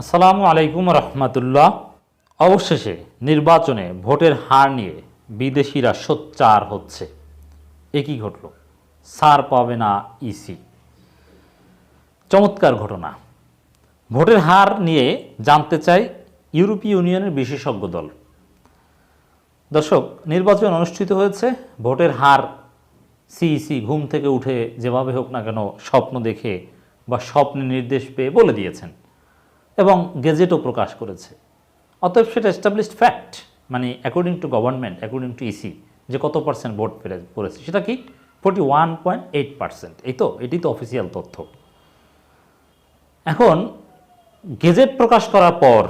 আসসালামু আলাইকুম রহমতুল্লাহ। অবশেষে নির্বাচনে ভোটের হার নিয়ে বিদেশিরা সোচ্চার হচ্ছে। এ কি ঘটল? সার পাবে না ইসি। চমৎকার ঘটনা। ভোটের হার নিয়ে জানতে চাই ইউরোপীয় ইউনিয়নের বিশেষজ্ঞ দল। দর্শক, নির্বাচন অনুষ্ঠিত হয়েছে। ভোটের হার সিইসি ঘুম থেকে উঠে যেভাবে হোক না কেন স্বপ্ন দেখে বা স্বপ্নে নির্দেশ পেয়ে বলে দিয়েছেন। এবং গেজেটও প্রকাশ করেছে। অতএব সেটা এস্টাবলিশড ফ্যাক্ট মানে according to government according to EC যে কত পার্সেন্ট ভোট পেরে, পড়েছে। সেটা কি? Forty one point eight percent এই তো, এটি তো অফিসিয়াল তথ্য। এখন, গেজেট প্রকাশ করার পর,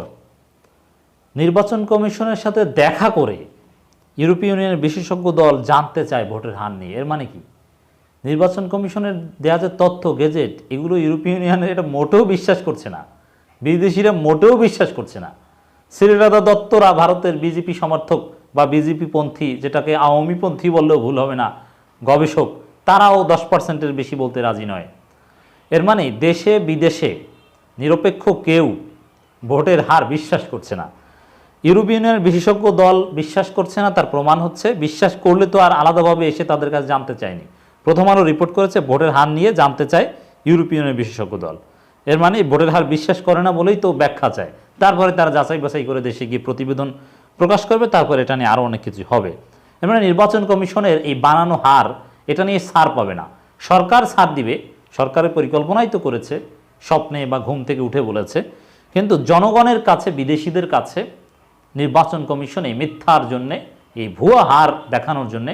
নির্বাচন কমিশনের সাথে দেখা করে ইউরোপীয় ইউনিয়নের বিশেষজ্ঞ দল জানতে চায় ভোটের হার নিয়ে। এর মানে কি? নির্বাচন কমিশনের দেওয়া যে তথ্য, গেজেট, এগুলো ইউরোপীয় ইউনিয়নের এটা মোটেও বিশ্বাস করছে না। বিদেশিরা মোটেও বিশ্বাস করছে না। শ্রীরাধা দত্তরা ভারতের বিজেপি সমর্থক বা বিজেপি পন্থী, যেটাকে আওয়ামী পন্থী বললেও ভুল হবে না, গবেষক, তারাও দশ পার্সেন্টের বেশি বলতে রাজি নয়। এর মানে দেশে বিদেশে নিরপেক্ষ কেউ ভোটের হার বিশ্বাস করছে না। ইউরোপীয় ইউনিয়নের বিশেষজ্ঞ দল বিশ্বাস করছে না, তার প্রমাণ হচ্ছে বিশ্বাস করলে তো আর আলাদাভাবে এসে তাদের কাছে জানতে চায়নি। প্রথম আলো রিপোর্ট করেছে, ভোটের হার নিয়ে জানতে চায় ইউরোপীয় ইউনিয়নের বিশেষজ্ঞ দল। এর মানে ভোটের হার বিশ্বাস করে না বলেই তো ব্যাখ্যা চায়। তারপরে তারা যাচাই বাছাই করে দেশে গিয়ে প্রতিবেদন প্রকাশ করবে, তারপরে এটা নিয়ে আরও অনেক কিছু হবে। এর মানে নির্বাচন কমিশনের এই বানানো হার, এটা নিয়ে ছাড় পাবে না। সরকার সার দিবে, সরকারের পরিকল্পনাই তো করেছে, স্বপ্নে বা ঘুম থেকে উঠে বলেছে। কিন্তু জনগণের কাছে, বিদেশিদের কাছে নির্বাচন কমিশন এই মিথ্যার জন্যে, এই ভুয়া হার দেখানোর জন্যে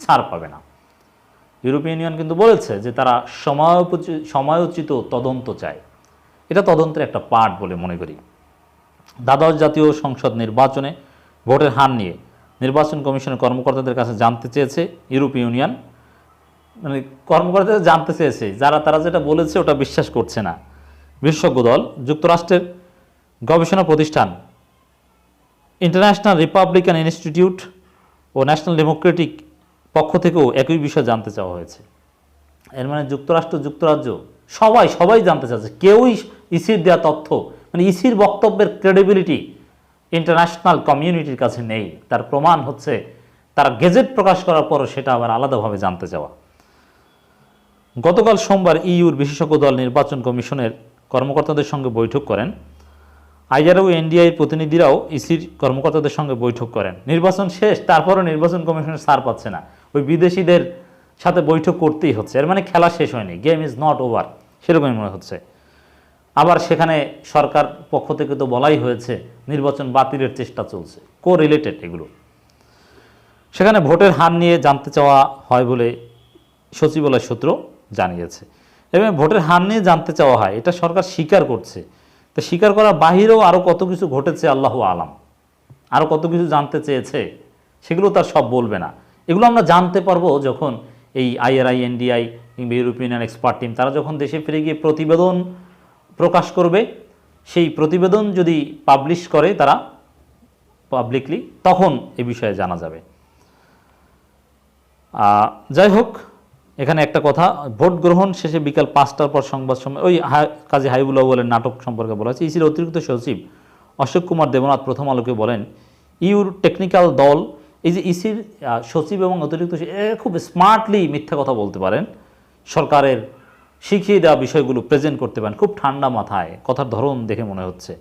ছাড় পাবে না। ইউরোপিয়ান ইউনিয়ন কিন্তু বলেছে যে তারা সময়োচিত তদন্ত চায়। এটা তদন্তের একটা পার্ট বলে মনে করি। দ্বাদশ জাতীয় সংসদ নির্বাচনে ভোটের হার নিয়ে নির্বাচন কমিশনের কর্মকর্তাদের কাছে জানতে চেয়েছে ইউরোপীয় ইউনিয়ন। মানে কর্মকর্তাদের জানতে চেয়েছে, যারা তারা যেটা বলেছে ওটা বিশ্বাস করছে না। বিশেষজ্ঞ দল, যুক্তরাষ্ট্রের গবেষণা প্রতিষ্ঠান, ইন্টারন্যাশনাল রিপাবলিকান ইনস্টিটিউট ও ন্যাশনাল ডেমোক্রেটিক পক্ষ থেকেও একই বিষয় জানতে চাওয়া হয়েছে। এর মানে যুক্তরাষ্ট্র, যুক্তরাজ্য, সবাই সবাই জানতে চাচ্ছে কেউই ইসির দেওয়া তথ্য মানে ইসির বক্তব্যের ক্রেডিবিলিটি ইন্টারন্যাশনাল কমিউনিটির কাছে নেই। তার প্রমাণ হচ্ছে, তারা গেজেট প্রকাশ করার পরও সেটা আবার আলাদাভাবে জানতে চাওয়া। গতকাল সোমবার ইউর বিশেষজ্ঞ দল নির্বাচন কমিশনের কর্মকর্তাদের সঙ্গে বৈঠক করেন। আইআরও এনডিআইয়ের প্রতিনিধিরাও ইসির কর্মকর্তাদের সঙ্গে বৈঠক করেন। নির্বাচন শেষ, তারপরও নির্বাচন কমিশনের সার পাচ্ছে না। ওই বিদেশিদের সাথে বৈঠক করতেই হচ্ছে। এর মানে খেলা শেষ হয়নি। গেম ইজ নট ওভার সেরকমই মনে হচ্ছে। আবার সেখানে সরকার পক্ষ থেকে তো বলাই হয়েছে, নির্বাচন বাতিলের চেষ্টা চলছে কো রিলেটেড এগুলো। সেখানে ভোটের হার নিয়ে জানতে চাওয়া হয় বলে সচিবালয় সূত্র জানিয়েছে। এবং ভোটের হার নিয়ে জানতে চাওয়া হয়, এটা সরকার স্বীকার করছে। তো স্বীকার করার বাহিরেও আরও কত কিছু ঘটেছে আল্লাহ আলাম। আরও কত কিছু জানতে চেয়েছে, সেগুলো তার সব বলবে না। এগুলো আমরা জানতে পারব যখন এই আইআরআই, এনডিআই কিংবা ইউরোপিয়ান এক্সপার্ট টিম, তারা যখন দেশে ফিরে গিয়ে প্রতিবেদন প্রকাশ করবে, সেই প্রতিবেদন যদি পাবলিশ করে তারা পাবলিকলি তখন এ বিষয়ে জানা যাবে। যাই হোক, এখানে একটা কথা, ভোট গ্রহণ শেষে বিকাল পাঁচটার পর সংবাদ সম্মেলন ওই কাজী হাইবুল্লাহ বলেন নাটক সম্পর্কে বলা হয়েছে। ইসির অতিরিক্ত সচিব অশোক কুমার দেবনাথ প্রথম আলোকে বলেন, ইউর টেকনিক্যাল দল, এই যে ইসির সচিব এবং অতিরিক্ত খুব স্মার্টলি মিথ্যা কথা বলতে পারেন। সরকারের শিখিয়ে দেওয়া বিষয়গুলো প্রেজেন্ট করতে পারেন খুব ঠান্ডা মাথায়, কথার ধরন দেখে মনে হচ্ছে।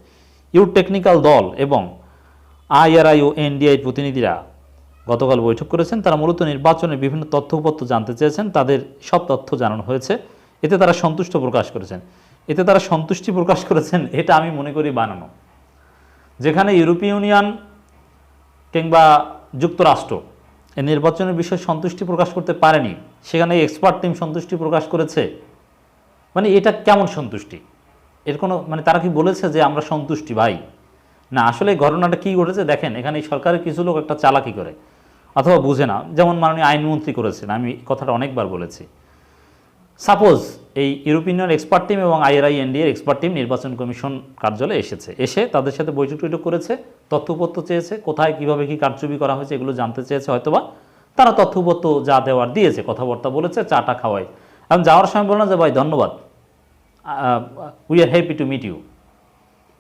ইউ টেকনিক্যাল দল এবং আইআরআই ও এনডিআই প্রতিনিধিরা গতকাল বৈঠক করেছেন। তারা মূলত নির্বাচনের বিভিন্ন তথ্যপত্র জানতে চেয়েছেন, তাদের সব তথ্য জানানো হয়েছে। এতে তারা সন্তুষ্ট প্রকাশ করেছেন। এতে তারা সন্তুষ্টি প্রকাশ করেছেন, এটা আমি মনে করি বানানো। যেখানে ইউরোপীয় ইউনিয়ন কিংবা যুক্তরাষ্ট্র এই নির্বাচনের বিষয়ে সন্তুষ্টি প্রকাশ করতে পারেনি, সেখানে এক্সপার্ট টিম সন্তুষ্টি প্রকাশ করেছে। মানে এটা কেমন সন্তুষ্টি? এর কোনো মানে তারা কি বলেছে যে আমরা সন্তুষ্টি ভাই? না, আসলে ঘটনাটা কী ঘটেছে দেখেন, এখানে সরকারের কিছু লোক একটা চালাকি করে, অথবা বুঝে না। যেমন মাননীয় আইনমন্ত্রী করেছেন, আমি কথাটা অনেকবার বলেছি। সাপোজ এই ইউরোপিয়ান এক্সপার্ট টিম এবং আইআরআই এনডিএর এক্সপার্ট টিম নির্বাচন কমিশন কার্যালয়ে এসেছে। এসে তাদের সাথে বৈঠক টৈঠক করেছে, তথ্যপত্র চেয়েছে, কোথায় কীভাবে কি কারচুপি করা হয়েছে এগুলো জানতে চেয়েছে হয়তোবা। তারা তথ্যপত্র যা দেওয়ার দিয়েছে, কথাবার্তা বলেছে, চাটা খাওয়াই আমি যাওয়ার সময় বললাম যে, ভাই, ধন্যবাদ। We are happy to meet you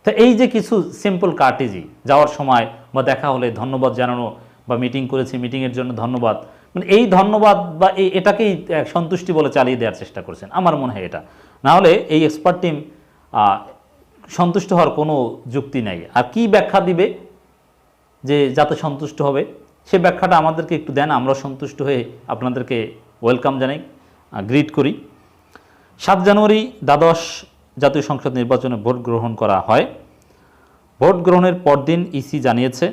তো এই যে কিছু সিম্পল কার্টেজি যাওয়ার সময় বা দেখা হলে ধন্যবাদ জানানো বা মিটিং করেছি মিটিংয়ের জন্য ধন্যবাদ। মানে এই ধন্যবাদ বা এই এটাকেই সন্তুষ্টি বলে চালিয়ে দেওয়ার চেষ্টা করছেন। আমার মনে হয় এটা। না হলে এই এক্সপার্ট টিম সন্তুষ্ট হওয়ার কোনো যুক্তি নাই। আর কি ব্যাখ্যা দিবে যে যাতে সন্তুষ্ট হবে? সে ব্যাখ্যাটা আমাদেরকে একটু দেন আমরা সন্তুষ্ট হয়ে আপনাদেরকে ওয়েলকাম জানাই। গ্রিট করি। সাত জানুয়ারি দ্বাদশ জাতীয় সংসদ নির্বাচনে ভোট গ্রহণ করা হয়। ভোট গ্রহণের পরদিন ইসি জানিয়েছে,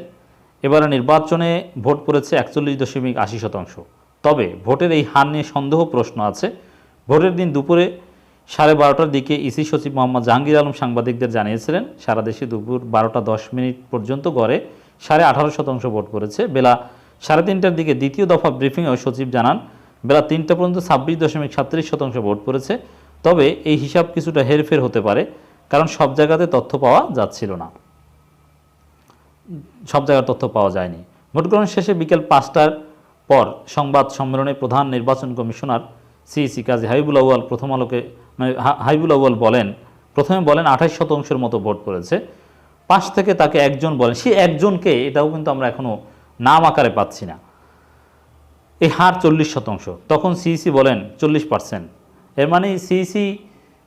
এবারে নির্বাচনে ভোট পড়েছে একচল্লিশ দশমিক আশি শতাংশ। তবে ভোটের এই হার নিয়ে সন্দেহ প্রশ্ন আছে। ভোটের দিন দুপুরে সাড়ে বারোটার দিকে ইসি সচিব মোহাম্মদ জাহাঙ্গীর আলম সাংবাদিকদের জানিয়েছিলেন, সারা দেশে দুপুর বারোটা দশ মিনিট পর্যন্ত গড়ে সাড়ে আঠারো শতাংশ ভোট পড়েছে। বেলা সাড়ে তিনটার দিকে দ্বিতীয় দফা ব্রিফিংয়ে সচিব জানান বেলা তিনটা পর্যন্ত ছাব্বিশ দশমিক সাতত্রিশ শতাংশ ভোট পড়েছে। তবে এই হিসাব কিছুটা হেরফের হতে পারে, কারণ সব জায়গাতে তথ্য পাওয়া যাচ্ছিল না। সব জায়গার তথ্য পাওয়া যায়নি। ভোট গ্রহণ শেষে বিকেল পাঁচটার পর সংবাদ সম্মেলনে প্রধান নির্বাচন কমিশনার সিইসি কাজী হাবিবুল আউয়াল প্রথম আলোকে মানে হা- হাবিবুল আউয়াল বলেন, প্রথমে বলেন আঠাশ শতাংশের মতো ভোট পড়েছে। পাঁচ থেকে তাকে একজন বলেন, সে একজনকে এটাও কিন্তু আমরা এখনও নাম আকারে পাচ্ছি না। এই হার চল্লিশ শতাংশ। তখন সিইসি বলেন চল্লিশ পার্সেন্ট এর মানে সিইসি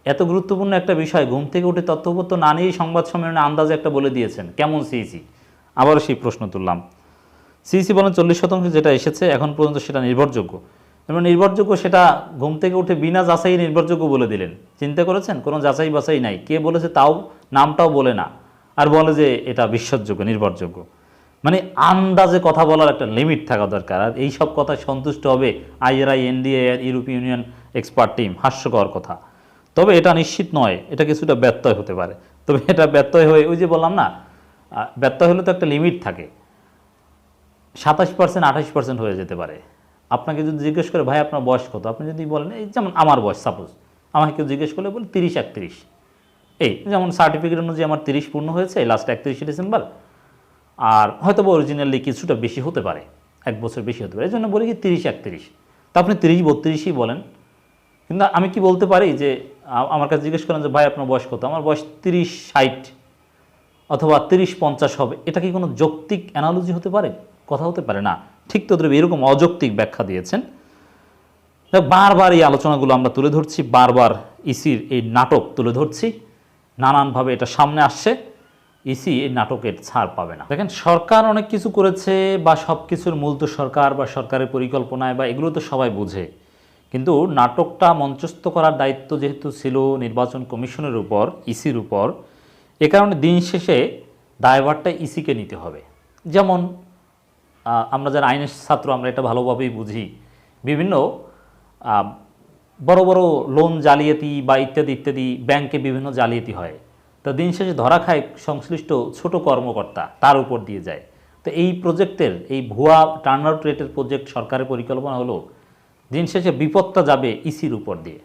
এত গুরুত্বপূর্ণ একটা বিষয়, ঘুম থেকে উঠে তথ্যপত্র না নিয়েই সংবাদ সম্মেলনে আন্দাজে একটা বলে দিয়েছেন। কেমন সিইসি আবারও সেই প্রশ্ন তুললাম। সিইসি বলেন চল্লিশ শতাংশ যেটা এসেছে, এখন পর্যন্ত সেটা নির্ভরযোগ্য। এবং নির্ভরযোগ্য সেটা ঘুম থেকে উঠে বিনা যাচাই নির্ভরযোগ্য বলে দিলেন। চিন্তা করেছেন? কোনো যাচাই বাছাই নাই। কে বলেছে তাও, নামটাও বলে না। আর বলে যে এটা বিশ্বাসযোগ্য নির্ভরযোগ্য। মানে আন্দাজে কথা বলার একটা লিমিট থাকা দরকার। আর এই সব কথায় সন্তুষ্ট হবে আইআরআই, এনডিএ, ইউরোপীয় ইউনিয়ন এক্সপার্ট টিম, হাস্যকর কথা। তবে এটা নিশ্চিত নয়, এটা কিছুটা ব্যত্যয় হতে পারে। তবে এটা ব্যত্যয় হয়ে, ওই যে বললাম না ব্যত্যয় হলে তো একটা লিমিট থাকে। সাতাশ পার্সেন্ট আঠাশ পার্সেন্ট হয়ে যেতে পারে। আপনাকে যদি জিজ্ঞেস করে, ভাই, আপনার বয়স কত? আপনি যদি বলেন, এই যেমন আমার বয়স সাপোজ আমাকে কেউ জিজ্ঞেস করলে বলে, তিরিশ একত্রিশ। এই, যেমন সার্টিফিকেট অনুযায়ী আমার তিরিশ পূর্ণ হয়েছে লাস্ট একত্রিশে ডিসেম্বর আর হয়তো বা অরিজিনালি কিছুটা বেশি হতে পারে, এক বছর বেশি হতে পারে এই জন্য বলি কি তিরিশ একত্রিশ। তা আপনি তিরিশ বত্রিশই বলেন। কিন্তু আমি কি বলতে পারি যে আমার কাছে জিজ্ঞেস করেন যে, ভাই, আপনার বয়স কত? আমার বয়স তিরিশ ষাট অথবা তিরিশ পঞ্চাশ হবে। এটা কি কোনো যৌক্তিক অ্যানালজি হতে পারে? কথা হতে পারে না। ঠিক তো এরকম অযৌক্তিক ব্যাখ্যা দিয়েছেন। বারবার এই আলোচনাগুলো আমরা তুলে ধরছি, বারবার ইসির এই নাটক তুলে ধরছি। নানানভাবে এটা সামনে আসছে। ইসি এই নাটকের ছাড় পাবে না। দেখেন, সরকার অনেক কিছু করেছে বা সব কিছুর মূল তো সরকার বা সরকারের পরিকল্পনায় বা এগুলো তো সবাই বুঝে। কিন্তু নাটকটা মঞ্চস্থ করার দায়িত্ব যেহেতু ছিল নির্বাচন কমিশনের উপর, ইসির উপর, এ কারণে দিন শেষে দায়ভারটা ইসিকে নিতে হবে। যেমন আমরা যারা আইনের ছাত্র, আমরা এটা ভালোভাবেই বুঝি। বিভিন্ন বড় বড় লোন জালিয়াতি বা ইত্যাদি ইত্যাদি ব্যাংকে বিভিন্ন জালিয়াতি হয়। তো দিন শেষে ধরা খায় সংশ্লিষ্ট ছোট কর্মকর্তা, তার উপর দিয়ে যায়। তো এই প্রজেক্টের, এই ভুয়া টার্ন আউট রেটের প্রজেক্ট সরকারের পরিকল্পনা হলো, দিন শেষে বিপদটা যাবে ইসির উপর দিয়ে।